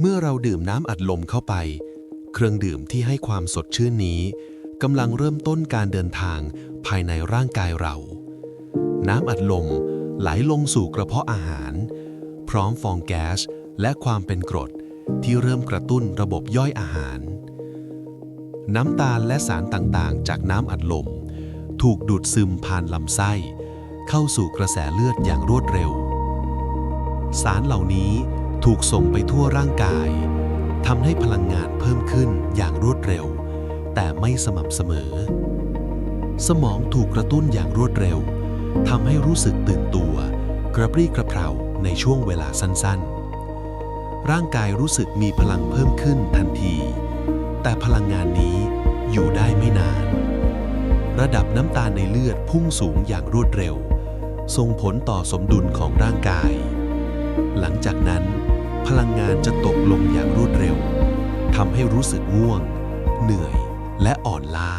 เมื่อเราดื่มน้ำอัดลมเข้าไป เครื่องดื่มที่ให้ความสดชื่นนี้กำลังเริ่มต้นการเดินทางภายในร่างกายเรา น้ำอัดลมไหลลงสู่กระเพาะอาหาร พร้อมฟองแก๊สและความเป็นกรดที่เริ่มกระตุ้นระบบย่อยอาหาร น้ำตาลและสารต่างๆ จากน้ำอัดลม ถูกดูดซึมผ่านลำไส้ เข้าสู่กระแสเลือดอย่างรวดเร็ว สารเหล่านี้ ถูกส่งไปทั่วร่างกายทำให้พลังงานเพิ่มขึ้นอย่างรวดเร็ว แต่ไม่สม่ำเสมอ สมองถูกกระตุ้นอย่างรวดเร็วทำให้รู้สึกตื่นตัว กระปรี้กระเพราในช่วงเวลาสั้นๆ ร่างกายรู้สึกมีพลังเพิ่มขึ้นทันที แต่พลังงานนี้อยู่ได้ไม่นาน ระดับน้ำตาลในเลือดพุ่งสูงอย่างรวดเร็ว ส่งผลต่อสมดุลของร่างกาย ลังงานจะตกลงอย่างรวดเร็วทำให้รู้สึกง่วง เหนื่อยและอ่อนล้า